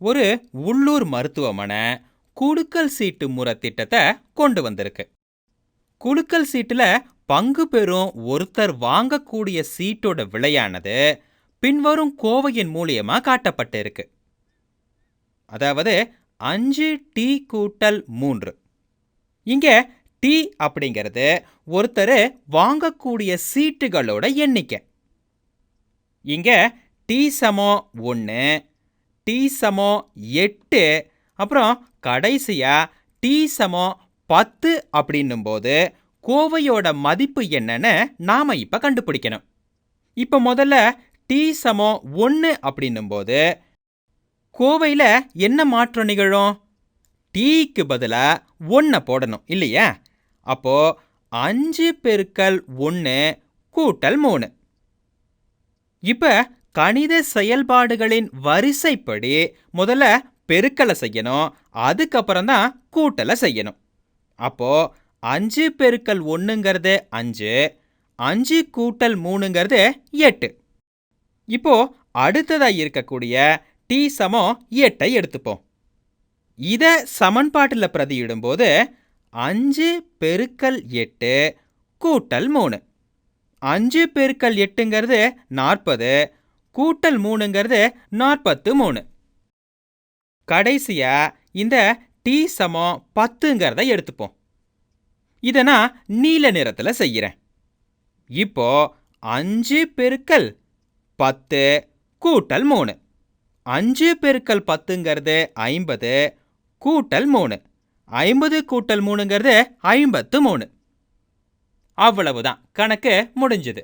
ஒரு உள்ளூர் மருத்துவமனை குலுக்கல் சீட்டு முறை திட்டத்தை கொண்டு வந்திருக்கு. குலுக்கல் சீட்டுல பங்கு பெறும் ஒருத்தர் வாங்கக்கூடிய சீட்டோட விலையானது பின்வரும் கோவையின் மூலியமா காட்டப்பட்டிருக்கு. அதாவது அஞ்சு டி கூட்டல் மூன்று. இங்க டி அப்படிங்கிறது ஒருத்தர் வாங்கக்கூடிய சீட்டுகளோட எண்ணிக்கை. இங்க டி சமம் ஒன்று டி சமம் எட்டு அப்புறம் கடைசியா டி சமம் பத்து அப்படின்னும் போது கோவையோட மதிப்பு என்னன்னு நாம இப்ப கண்டுபிடிக்கணும். இப்ப முதல்ல டி சமம் ஒன்று அப்படின்னும் போது கோவையில் என்ன மாற்றம் நிகழும்? டீக்கு பதிலாக ஒன்றை போடணும் இல்லையா? அப்போ அஞ்சு பெருக்கல் ஒன்று கூட்டல் மூணு. இப்போ கணித செயல்பாடுகளின் வரிசைப்படி முதல்ல பெருக்கலை செய்யணும் அதுக்கப்புறம் தான் கூட்டலை செய்யணும். அப்போ அஞ்சு பெருக்கல் ஒன்றுங்கிறது அஞ்சு அஞ்சு கூட்டல் மூணுங்கிறது எட்டு. இப்போ அடுத்ததா இருக்கக்கூடிய டி சமம் எட்டை எடுத்துப்போம். இதை சமன்பாட்டில் பிரதியிடும்போது அஞ்சு பெருக்கல் எட்டு கூட்டல் மூணு. அஞ்சு பெருக்கல் எட்டுங்கிறது நாற்பது கூட்டல் மூணுங்கிறது நாற்பத்து மூணு. கடைசியா இந்த டி சமம் பத்துங்கிறத எடுத்துப்போம். இதை நான் நீல நிறத்தில் செய்கிறேன். இப்போ அஞ்சு பெருக்கல் பத்து கூட்டல் மூணு. அஞ்சு பெருக்கல் பத்துங்கிறது ஐம்பது கூட்டல் மூணு. ஐம்பது கூட்டல் மூணுங்கிறது ஐம்பத்து மூணு. அவ்வளவுதான். கணக்கு முடிஞ்சுது.